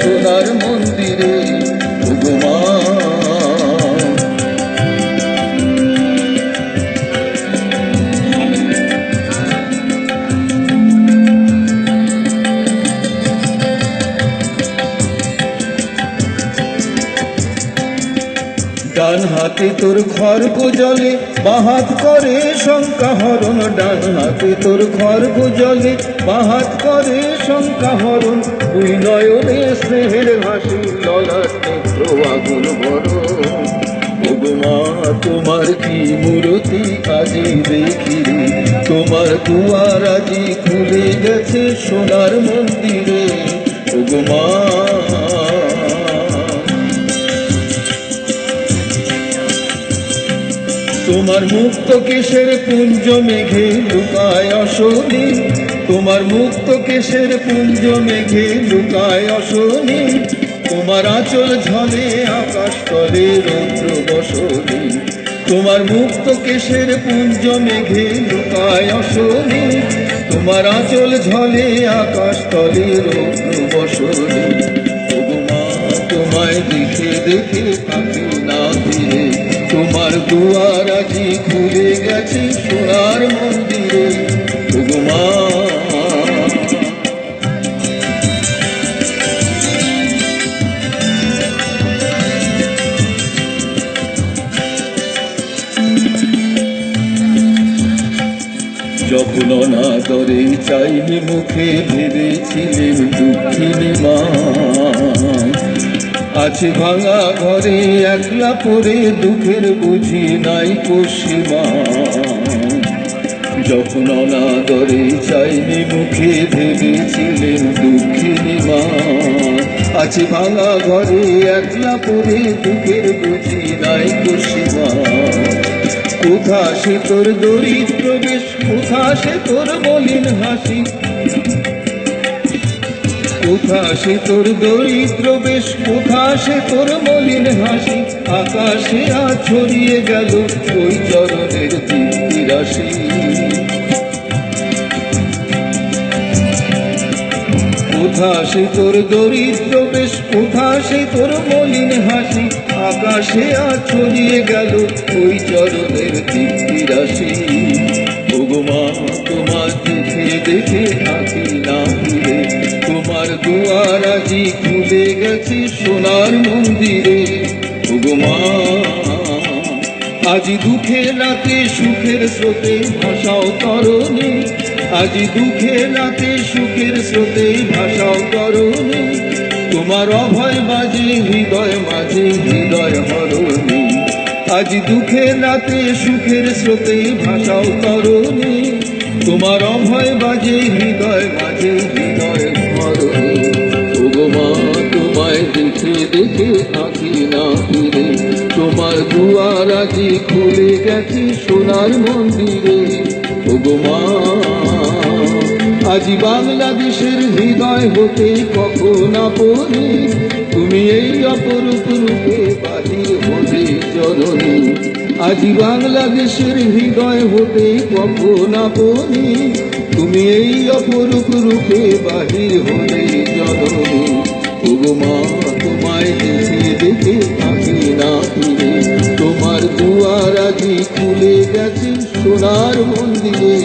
সোনার ডান হাতে তোর খর্গ জলে, বাহাত করে শঙ্কা হরণ ডান হাতে তোর খর্গ জলে, বাহাত করে শঙ্কা হরণ দুই নয়নে স্নেহের হাসি ললাট নেত্র আগুন তোমার কি মূরতি আজি দেখি তোমার দুয়ার আজি খুলে গেছে সোনার মন্দিরে। মা তোমার মুক্ত কেশের পুঞ্জ মেঘে লুকায় অশনি। তোমার মুক্ত কেশের পুঞ্জ মেঘে লুকায় অশনি। তোমার আঁচল ঝলে আকাশ তলে রৌদ্র বসনি। তোমার মুক্ত কেশের পুঞ্জ মেঘে লুকায় অশনি। তোমার আঁচল ঝলে আকাশ তলে রৌদ্র বসনি। তোমায় দেখে দেখে থাকি না ফিরে তোমার দুয়ার আজি খুলে গেছে সোনার মন্দিরে। ওগো মা। যখন অনাদরে চাইনি মুখে ভেবেছিলেন দুঃখিনী মা। আছে ভাঙা ঘরে একলা পরে দুঃখের বুঝি নাই পশ্চিমা যখন অনাদরে চাইনি মুখে ভেবেছিলেন দুঃখিনী মা আছি ভাঙা ঘরে একলা পরে দুঃখের বুঝি নাই পশ্চিমা কোথা সে তোর দরিদ্র বেশ, কোথা সে তোর বলিন হাসি? কোথা সে তোর দরিদ্র বেশ? কোথা সে তোর মলিন হাসি? আকাশে আ ছড়িয়ে গেল ওই চরণের দীপ্তি রাশি কোথা তোর দরিদ্র বেশ? কোথা সে তোর মলিন হাসি? আকাশে আ ছড়িয়ে গেল ওই চরণের দীপ্তি রাশি মা, তোমার দেখে দেখে থাকি আজি খুলে গেছে সোনার মন্দিরে। ওগো আজি দুঃখে রাতে সুখের স্রোতে ভাষাও করনি আজি দুঃখে রাতে সুখের স্রোতে ভাষাও করনি তোমার অভয় বাজে হৃদয় মাঝে, হৃদয় হরণি। আজ দুঃখে রাতে সুখের স্রোতে ভাষাও করনি তোমার অভয় বাজে হৃদয় মাঝে, হৃদয় মা, তোমায় দেখে দেখে থাকি না ফিরে। তোমার দুয়ার আজি খুলে গেছে সোনার মন্দিরে। ওগো আজি বাংলাদেশের হৃদয় হতে কখন আপনি? তুমি এই অপরূপ রূপে বাহির হতে জননী আজি বাংলাদেশের হৃদয় হতে কখন আপনি তুমি এই অপরূপ রূপে বাহির হতে জননী তোমায় দেখে দেখে থাকি না ফিরে তোমার দুয়ার আজি খুলে গেছে সোনার মন্দিরে।